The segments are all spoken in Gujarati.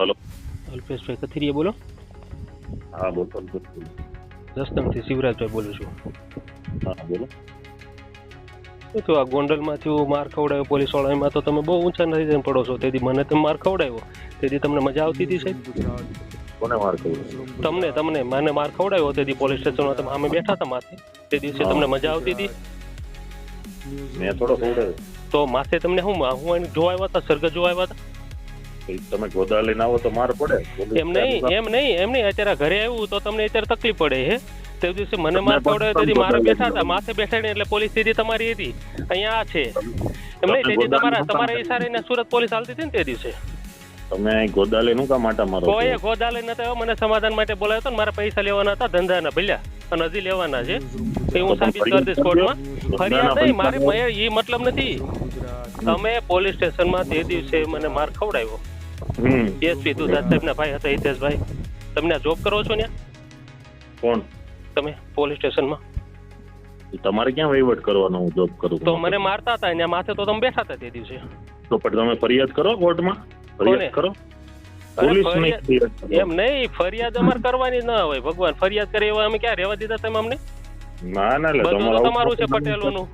હલો. અલ્પેશભાઈ કથિરિયા બોલો. હા બોલો. જસદણથી શિવરાજભાઈ બોલું છું. હા બોલો. શું થયું? આ ગોંડલમાંથી માર ખવડાવ્યો પોલીસ વાળામાં તો તમે બહુ ઊંચા નથી જઈને પડો છો. તેથી મને તમે માર ખવડાવ્યો. તેથી તમને મજા આવતી હતી સાહેબ? કોને માર કહ્યું તમને તમને. મને માર ખવડાવ્યો તેથી પોલીસ સ્ટેશનમાં તમે સામે બેઠા હતા માથે. તે દિવસે તમને મજા આવતી હતી? મેં થોડો ખવડાવ્યો. તો માથે તમને હું હું જોવા આવ્યા હતા? સર્ગ જોવા આવ્યા હતા? તમે ગોદા લઈને આવો તો માર પડે. એમ નહીં એમ નહીં એમ નહીં. અત્યારે ઘરે આવ્યું તો તમને અત્યારે તકલીફ પડે હે. તે દિવસે મને માર પડે તેથી મારે બેઠા હતા. માથે બેઠા એટલે પોલીસ સીધી તમારી હતી. અહીંયા છે. એમ નહીં તેથી તમારા તમારા ઈશારે ને સુરત પોલીસ હાલતી હતી ને તે દિવસે. તમે અહીં ગોદા લઈને કામ આટા મારો કોઈ ગોદાલે નતો આવ્યો. મને સમાધાન માટે બોલાવ્યો હતો ને મારા પૈસા લેવાના હતા ધંધાના ભલ્યા અને હજી લેવાના છે. એ હું સાબિત કરી દઈશ કોર્ટમાં. ફરિયાદ નહીં મારે એ મતલબ નથી. તમે પોલીસ સ્ટેશનમાં તે દિવસે મને માર ખવડાવ્યો. એસપી દુધાત સાહેબના ભાઈ હતા હિતેશભાઈ. તમને જોબ કરો છો ને? કોણ? તમે પોલીસ સ્ટેશનમાં તમારે ક્યાં વહીવટ કરવાનો હું જોબ કરું? તો મને મારતા હતા એના માથે તો તમે બેઠા હતા તે દિવસે. તો પણ તમે ફરિયાદ કરો કોર્ટમાં? ફરિયાદ કરો. એમ નહીં ફરિયાદ અમારે કરવાની ના હોય. ભગવાન ફરિયાદ કરે એવા અમે ક્યાં રહેવા દીધા તમે અમને? ના ના તમારું છે પટેલોનું.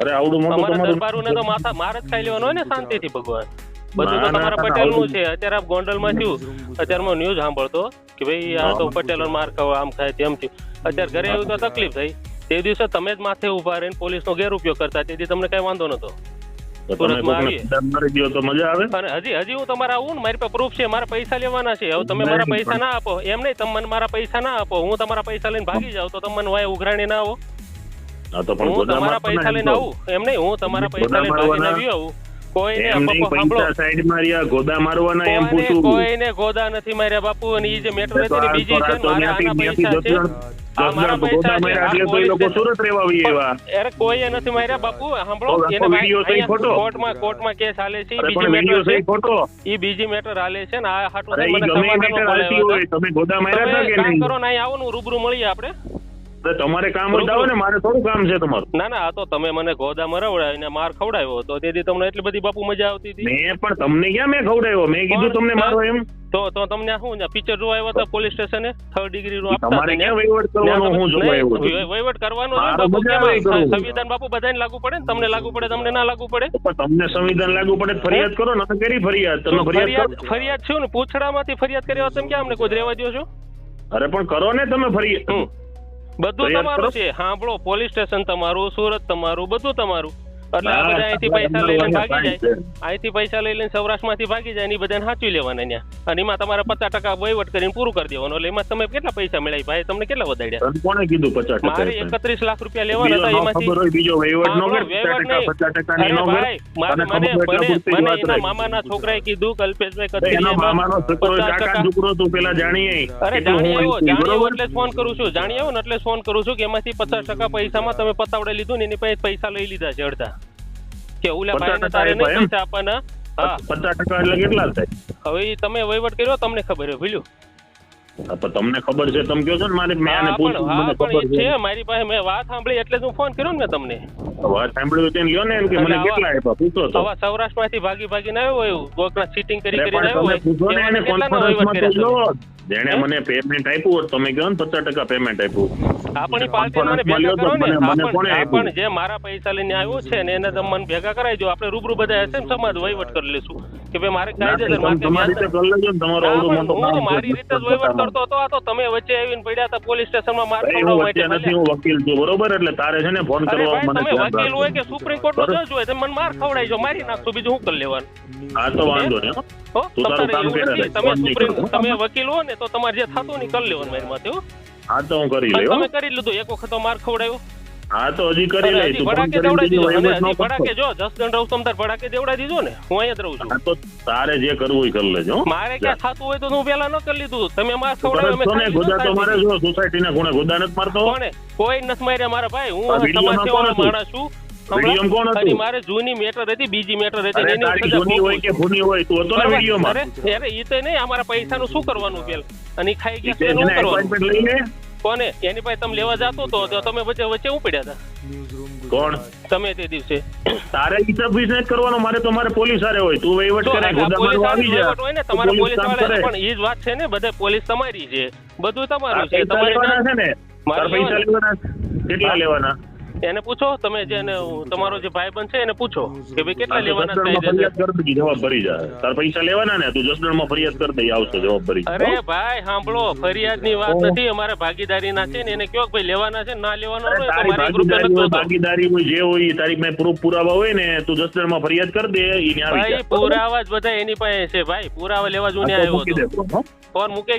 અરે આવડું મોટું તમારું દરબારું ને તો માથા માર જ ખાઈ લેવાનું હોય ને શાંતિથી ભગવાન. બધું તો ના, ના, તમારા પટેલનું છે. અત્યારે આ ગોંડલમાં થયું અત્યારે હું ન્યૂઝ સાંભળતો કે ભાઈ આ તો પટેલ માર ખાવ આમ થાય તેમ થયું. અત્યારે ઘરે આવ્યું તો તકલીફ થઈ. તે દિવસે તમે જ માથે ઊભા રહીને પોલીસનો ગેરઉપયોગ કરતા. તેથી તમને કઈ વાંધો નતો હજી હજી હું તમારા આવું મારી પાસે પ્રૂફ છે મારા પૈસા લેવાના છે. હવે તમે મારા પૈસા ના આપો. એમ નહીં તમે મને મારા પૈસા ના આપો. હું તમારા પૈસા લઈને ભાગી જાઉં તો તમે મને વાય ઉઘરાણી ના આવો. તો હું તમારા પૈસા લઈને આવું. એમ નહીં હું તમારા પૈસા લઈને ભાગીને આવી આવું. માર્યા ગોદા મારવાના એમ પૂછું. કોઈને ગોદા નથી માર્યા બાપુ અને ઈ જે મેટર હતી ને બીજી છે મારા આના પૈસા છે. આ મારા પૈસા છે એટલે તો એ લોકો સુરત રહેવા આવીએ એવા. અરે કોઈએ નથી માર્યા બાપુ સાંભળો. એને વીડિયો ખોટો? કોર્ટમાં કોર્ટમાં કેસ હાલે છે ઈ બીજી મેટર છે. છે ખોટો. ઈ બીજી મેટર હાલે છે ને આ હાટું મને ગમે એ સમાધાનમાં મેટર હાલતી બોલાવ્યા હોય તમે ગોદા માર્યા હતા કે નહીં? કરો ને આવો ને રૂબરૂ મળીએ આપણે. અરે તમારે કામ હોય ને મારે થોડું કામ છે તમારું. ના ના આ તો તમે મને ગોદા મરવડાવીને માર ખવડાવ્યો તો તેથી તમને એટલી બધી બાપુ મજા આવતી હતી? મેં પણ તમને ક્યાં મેં ખવડાવ્યો મેં કીધું તમને મારો એમ. તો તો તમને શું પિક્ચર જોવા આવ્યા હતા પોલીસ સ્ટેશને થર્ડ ડિગ્રી નું આપતા તમારે ક્યાં ને? વહીવટ કરવાનો હું જોવા આવ્યો છું? વહીવટ કરવાનો કેમ. સંવિધાન બાપુ બધાને લાગુ પડે ને? તમને લાગુ પડે તમને ના લાગુ પડે? પણ તમને સંવિધાન લાગુ પડે ફરિયાદ કરો ના કરી ફરિયાદ. તમે ફરિયાદ ફરિયાદ છે ને? પૂછડામાંથી ફરિયાદ કર્યા તમે ક્યાં અમને કોઈ રહેવા દો છો? અરે પણ કરો ને તમે ફરિયાદ. બધું તમારું છે. સાંભળો પોલીસ સ્ટેશન તમારું સુરત તમારું બધું તમારું. એટલે આ બધા અહીંથી પૈસા લઈ લઈને ભાગી. જાય. અહીંથી પૈસા લઈ લઈને સૌરાષ્ટ્રમાંથી ભાગી જાય ને બધાને સાચવી લેવાના ત્યાં અને એમાં તમારે પચાસ ટકા વહીવટ કરીને પૂરું કરી દેવાનું. એટલે એમાં તમે કેટલા પૈસા મળ્યા ભાઈ તમને કેટલા વધાર્યા? કોણે કીધું પચાસ મારે એકત્રીસ લાખ રૂપિયા લેવાના હતા એમાંથી. બીજો વહીવટ નો ભાઈ, મને એના મામાના છોકરાએ કીધું કલ્પેશભાઈ કથિરિયામાં મામાનો છોકરો કાકા છોકરો તું પેલા જાણીએ. અરે જાણી આવો જાણી આવ્યો એટલે ફોન કરું છું. જાણી આવો ને એટલે ફોન કરું છું કે એમાંથી પચાસ ટકા પૈસામાં તમે પતાવડે લીધું ને એની પાસે પૈસા લઈ લીધા છે અડધા. કે ઓલા 50% તારે નહીં પૈસા આપવાના? હા. પચાસ ટકા એટલે કેટલા થાય? હવે તમે વહીવટ કર્યો તમને ખબર છે ભૂલ્યું. પણ તમને ખબર છે તમે કહો છો ને મારે મેં પૂછ્યું મને ખબર છે. મારી પાસે મેં વાત સાંભળી એટલે હું ફોન કર્યો ને તમને. વાત સાંભળી તેને લ્યો ને એમ કે મને કેટલા આપ્યા પૂછો તો. હવે સૌરાષ્ટ્રમાંથી ભાગી ભાગીને આવ્યો હોય કોકના સીટિંગ કરી કરીને આવ્યો હોય. પૂછો ને એને કોન્ફરન્સમાં તો જેણે મને પેમેન્ટ આપ્યું હોત તમે કહો ને પચાસ ટકા પેમેન્ટ આપ્યું આપણી પાર્ટી મને ભેગા કરો ને. આપણ? જે મારા પૈસા લઈને આવ્યો છે ને એને તમે મને ભેગા કરાવી દો. આપણે રૂબરૂ બધા હશે ને સમાજ વહીવટ કરી લેશું કે ભાઈ મારે કાયદેસર તમે માથે રીતે કરી લેજો ને તમારો હા, મોટો હું કામ મારી રીતે જ વહીવટ કરતો હતો આ તો તમે વચ્ચે આવીને પડ્યા હતા પોલીસ સ્ટેશનમાં માર ખવડાવવા માટે નથી હું વકીલ છું બરોબર? એટલે તારે છે ને ફોન કરવા મને તમે વકીલ હોય કે સુપ્રીમ કોર્ટ નો જજ હોય તમે મને માર ખવડાવજો મારી નાખશું બીજું હું કરી લેવાનું? હા તો વાંધો નહીં હો. તારું તમારે એવું નથી? તમે સુપ્રીમ તમે વકીલ હો ને તો તમારે જે થતું નહીં કરી લેવાનું મારી માથે હા. તો હું કરી લઉં તમે કરી લીધું. એક વખત માર ખવડાવ્યો હા તો હજી કરી અને તું ભડાકે દેવડાવી દીધો અને હજી ભડાકે જો જસ રહું તમ ભડાકે દેવડાવી દીધો ને હું અહીંયા જ રહું છું. તો તારે જે કરવું કરી લેજો મારે ક્યાં થતું હોય તો હું પેલા ન કરી લીધું. તમે માર કરે અમે છો ગોદા તો મારે જો સોસાયટીના ખૂણે ગોદા નથી મારતો. કોઈ નથી માર્યા મારા ભાઈ. હું સમાજ સેવાનો માણસ છું. વિડીયોમાં કોણ હતું? અને મારે જૂની મેટર હતી બીજી મેટર હતી એની જૂની હોય કે ભૂની હોય તું હતો ને વિડીયોમાં? અરે અરે તો નહીં અમારા પૈસાનું શું કરવાનું પેલ? અને ખાઈ ગયા છે શું કરવાનું? લઈને? કોને? એની પાસે તમે લેવા જાતો તો તો તમે વચ્ચે વચ્ચે ઉપડ્યા હતા કોણ? તમે તે દિવસે. તારે હિસાબ વિશે કરવાનો મારે તો મારે પોલીસ હારે હોય. તું વહીવટ કરે આ ગોદા પોલીસ મારવા આવી જા. હોય ને તમારા પોલીસ પોલીસવાળા પણ એ જ વાત છે ને બધે પોલીસ તમારી છે. બધું તમારું છે. તમારે લેવાના છે ને? મારે પૈસા લેવાના. કેટલા લેવાના? એને પૂછો તમે જે તમારો જે ભાઈ છે એને પૂછો કે ભાઈ કેટલા લેવાના થઈ ફરિયાદ જવાબ ભરી જાય. તાર પૈસા લેવાના ને તું જસદણમાં ફરિયાદ કરી દઈ આવશે જવાબ ભરી અરે ભાઈ સાંભળો ફરિયાદની વાત નથી અમારે ભાગીદારીના છે ને એને કયો કે ભાઈ લેવાના છે ના લેવાના હોય તો મારી ગ્રુપ ભાગીદારી નથી ભાગીદારી હોય જે હોય એ તારી પાસે પ્રૂફ પુરાવા હોય ને તું જસદણમાં ફરિયાદ કરી દે ઈ ન્યા આવી ભાઈ જાય. પુરાવા જ બધા એની પાસે છે ભાઈ. પુરાવા લેવા જ હું આવ્યો મૂકી હતો. ફોન મૂકે